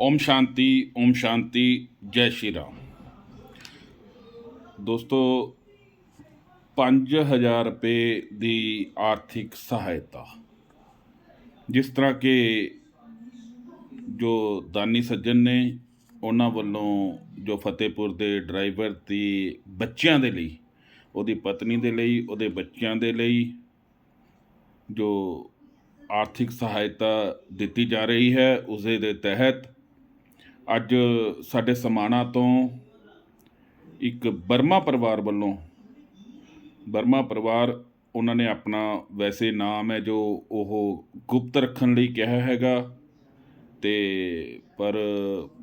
ਓਮ ਸ਼ਾਂਤੀ ਓਮ ਸ਼ਾਂਤੀ, ਜੈ ਸ਼੍ਰੀ ਰਾਮ। ਦੋਸਤੋ 5000 ਰੁਪਏ ਦੀ ਆਰਥਿਕ ਸਹਾਇਤਾ, ਜਿਸ ਤਰ੍ਹਾਂ ਕਿ ਜੋ ਦਾਨੀ ਸੱਜਣ ਨੇ ਉਹਨਾਂ ਵੱਲੋਂ ਜੋ ਫਤਿਹਪੁਰ ਦੇ ਡਰਾਈਵਰ ਦੀ ਬੱਚਿਆਂ ਦੇ ਲਈ, ਉਹਦੀ ਪਤਨੀ ਦੇ ਲਈ, ਉਹਦੇ ਬੱਚਿਆਂ ਦੇ ਲਈ ਜੋ ਆਰਥਿਕ ਸਹਾਇਤਾ ਦਿੱਤੀ ਜਾ ਰਹੀ ਹੈ, ਉਸੇ ਦੇ ਤਹਿਤ ਅੱਜ ਸਾਡੇ ਸਮਾਣਾ ਤੋਂ ਇੱਕ ਬਰਮਾ ਪਰਿਵਾਰ ਵੱਲੋਂ, ਬਰਮਾ ਪਰਿਵਾਰ ਉਹਨਾਂ ਨੇ ਆਪਣਾ ਵੈਸੇ ਨਾਮ ਹੈ ਜੋ ਉਹ ਗੁਪਤ ਰੱਖਣ ਲਈ ਕਿਹਾ ਹੈਗਾ ਤੇ ਪਰ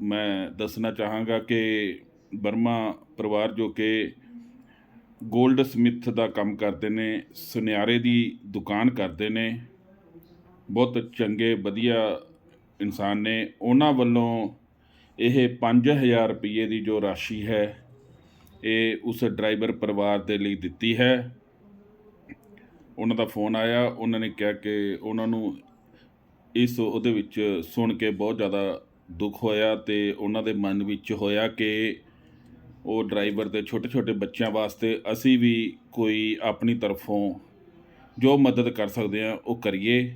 ਮੈਂ ਦੱਸਣਾ ਚਾਹਾਂਗਾ ਕਿ ਬਰਮਾ ਪਰਿਵਾਰ ਜੋ ਕਿ 골ਡ ਸਮਿਥ ਦਾ ਕੰਮ ਕਰਦੇ ਨੇ, ਸੁਨਿਆਰੇ ਦੀ ਦੁਕਾਨ ਕਰਦੇ ਨੇ, ਬਹੁਤ ਚੰਗੇ, ਵਧੀਆ ਇਨਸਾਨ ਨੇ, ਉਹਨਾਂ ਵੱਲੋਂ ਇਹ 5000 ਰੁਪਏ ਦੀ ਜੋ ਰਾਸ਼ੀ ਹੈ, ਇਹ ਉਸ ਡਰਾਈਵਰ ਪਰਿਵਾਰ ਦੇ ਲਈ ਦਿੱਤੀ ਹੈ। ਉਹਨਾਂ ਦਾ ਫੋਨ ਆਇਆ, ਉਹਨਾਂ ਨੇ ਕਿਹਾ ਕਿ ਉਹਨਾਂ ਨੂੰ ਇਸ ਉਹਦੇ ਵਿੱਚ ਸੁਣ ਕੇ ਬਹੁਤ ਜ਼ਿਆਦਾ ਦੁੱਖ ਹੋਇਆ ਤੇ ਉਹਨਾਂ ਦੇ ਮਨ ਵਿੱਚ ਹੋਇਆ ਕਿ ਉਹ ਡਰਾਈਵਰ ਦੇ ਛੋਟੇ ਛੋਟੇ ਬੱਚਿਆਂ ਵਾਸਤੇ ਅਸੀਂ ਵੀ ਕੋਈ ਆਪਣੀ ਤਰਫੋਂ ਜੋ ਮਦਦ ਕਰ ਸਕਦੇ ਹਾਂ, ਉਹ ਕਰੀਏ।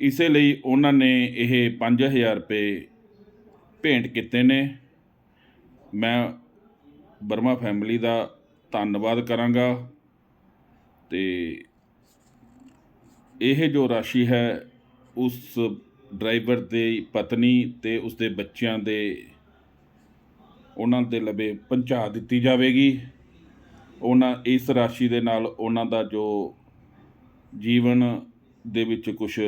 ਇਸੇ ਲਈ ਉਹਨਾਂ ਨੇ ਇਹ 5000 ਰੁਪਏ ਭੇਂਟ ਕੀਤੇ ਨੇ। ਮੈਂ ਬਰਮਾ ਫੈਮਿਲੀ ਦਾ ਧੰਨਵਾਦ ਕਰਾਂਗਾ ਤੇ ਇਹ ਜੋ ਰਾਸ਼ੀ ਹੈ, ਉਸ ਡਰਾਈਵਰ ਦੀ ਪਤਨੀ ਤੇ ਉਸ ਦੇ ਬੱਚਿਆਂ ਦੇ ਉਹਨਾਂ ਦੇ ਲਵੇ ਪਹੁੰਚਾ ਦਿੱਤੀ ਜਾਵੇਗੀ। ਉਹਨਾਂ ਇਸ ਰਾਸ਼ੀ ਦੇ ਨਾਲ ਉਹਨਾਂ ਦਾ ਜੋ ਜੀਵਨ ਦੇ ਵਿੱਚ ਕੁਝ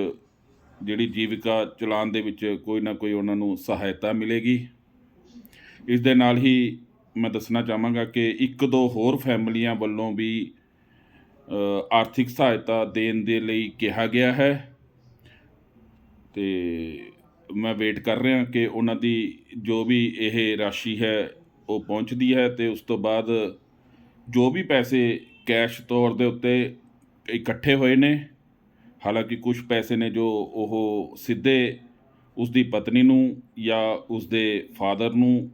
ਜਿਹੜੀ ਜੀਵਿਕਾ ਚਲਾਉਣ ਦੇ ਵਿੱਚ ਕੋਈ ਨਾ ਕੋਈ ਉਹਨਾਂ ਨੂੰ ਸਹਾਇਤਾ ਮਿਲੇਗੀ। ਇਸ ਦੇ ਨਾਲ ਹੀ ਮੈਂ ਦੱਸਣਾ ਚਾਹਾਂਗਾ ਕਿ ਇੱਕ ਦੋ ਹੋਰ ਫੈਮਲੀਆਂ ਵੱਲੋਂ ਵੀ ਆਰਥਿਕ ਸਹਾਇਤਾ ਦੇਣ ਦੇ ਲਈ ਕਿਹਾ ਗਿਆ ਹੈ। ਤੇ ਮੈਂ ਵੇਟ ਕਰ ਰਿਹਾ ਕਿ ਉਹਨਾਂ ਦੀ ਜੋ ਵੀ ਇਹ ਰਾਸ਼ੀ ਹੈ, ਉਹ ਪਹੁੰਚਦੀ ਹੈ ਤੇ ਉਸ ਤੋਂ ਬਾਅਦ ਜੋ ਵੀ ਪੈਸੇ ਕੈਸ਼ ਤੌਰ ਦੇ ਉੱਤੇ ਇਕੱਠੇ ਹੋਏ ਨੇ ਹਾਲਾਂਕਿ ਕੁਝ ਪੈਸੇ ਨੇ ਜੋ ਉਹ ਸਿੱਧੇ ਉਸ ਦੀ ਪਤਨੀ ਨੂੰ ਜਾਂ ਉਸ ਦੇ ਫਾਦਰ ਨੂੰ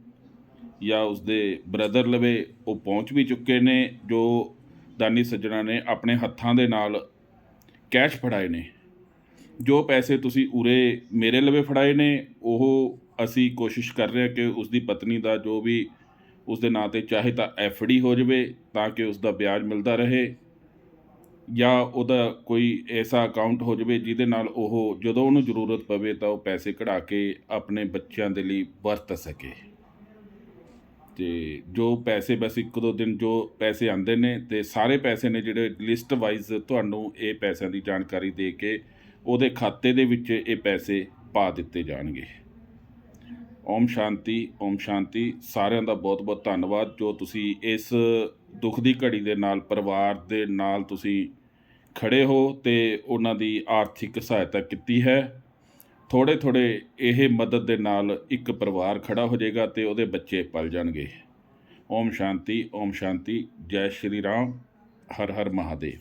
ਜਾਂ ਉਸ ਦੇ ਬ੍ਰਦਰ ਲਵੇ, ਉਹ ਪਹੁੰਚ ਵੀ ਚੁੱਕੇ ਨੇ, ਜੋ ਦਾਨੀ ਸੱਜਣਾ ਨੇ ਆਪਣੇ ਹੱਥਾਂ ਦੇ ਨਾਲ ਕੈਸ਼ ਫੜਾਏ ਨੇ। ਜੋ ਪੈਸੇ ਤੁਸੀਂ ਉਰੇ ਮੇਰੇ ਲਵੇ ਫੜਾਏ ਨੇ, ਉਹ ਅਸੀਂ ਕੋਸ਼ਿਸ਼ ਕਰ ਰਹੇ ਹਾਂ ਕਿ ਉਸ ਦੀ ਪਤਨੀ ਦਾ ਜੋ ਵੀ ਉਸ ਦੇ ਨਾਂ ਤੇ ਚਾਹੇ ਤਾਂ ਐਫਡੀ ਹੋ ਜਾਵੇ, ਤਾਂ ਕਿ ਉਸ ਦਾ ਵਿਆਜ ਮਿਲਦਾ ਰਹੇ। ਜਾਂ ਉਹਦਾ ਕੋਈ ਐਸਾ ਅਕਾਊਂਟ ਹੋ ਜਾਵੇ ਜਿਹਦੇ ਨਾਲ ਉਹ ਜਦੋਂ ਉਹਨੂੰ ਜ਼ਰੂਰਤ ਪਵੇ ਤਾਂ ਉਹ ਪੈਸੇ ਕਢਾ ਕੇ ਆਪਣੇ ਬੱਚਿਆਂ ਦੇ ਲਈ ਵਰਤ ਸਕੇ। ਤੇ ਜੋ ਪੈਸੇ ਬਸ ਇੱਕ ਦੋ ਦਿਨ ਜੋ ਪੈਸੇ ਆਉਂਦੇ ਨੇ ਤੇ ਸਾਰੇ ਪੈਸੇ ਨੇ ਜਿਹੜੇ ਲਿਸਟ ਵਾਈਜ਼ ਤੁਹਾਨੂੰ ਇਹ ਪੈਸਿਆਂ ਦੀ ਜਾਣਕਾਰੀ ਦੇ ਕੇ ਉਹਦੇ ਖਾਤੇ ਦੇ ਵਿੱਚ ਇਹ ਪੈਸੇ ਪਾ ਦਿੱਤੇ ਜਾਣਗੇ। ਓਮ ਸ਼ਾਂਤੀ ਓਮ ਸ਼ਾਂਤੀ। ਸਾਰਿਆਂ ਦਾ ਬਹੁਤ ਬਹੁਤ ਧੰਨਵਾਦ। ਜੋ ਤੁਸੀਂ ਇਸ ਦੁੱਖ ਦੀ ਘੜੀ ਦੇ ਨਾਲ, ਪਰਿਵਾਰ ਦੇ ਨਾਲ ਤੁਸੀਂ ਖੜੇ ਹੋ ਤੇ ਉਹਨਾਂ ਦੀ ਆਰਥਿਕ ਸਹਾਇਤਾ ਕੀਤੀ ਹੈ। ਥੋੜੇ ਥੋੜੇ ਇਹ ਮਦਦ ਦੇ ਨਾਲ ਇੱਕ ਪਰਿਵਾਰ ਖੜਾ ਹੋ ਜਾਏਗਾ ਤੇ ਉਹਦੇ ਬੱਚੇ ਪਲ ਜਾਣਗੇ। ਓਮ ਸ਼ਾਂਤੀ ਓਮ ਸ਼ਾਂਤੀ, ਜੈ ਸ਼੍ਰੀ ਰਾਮ ਹਰ ਹਰ ਮਹਾਦੇਵ।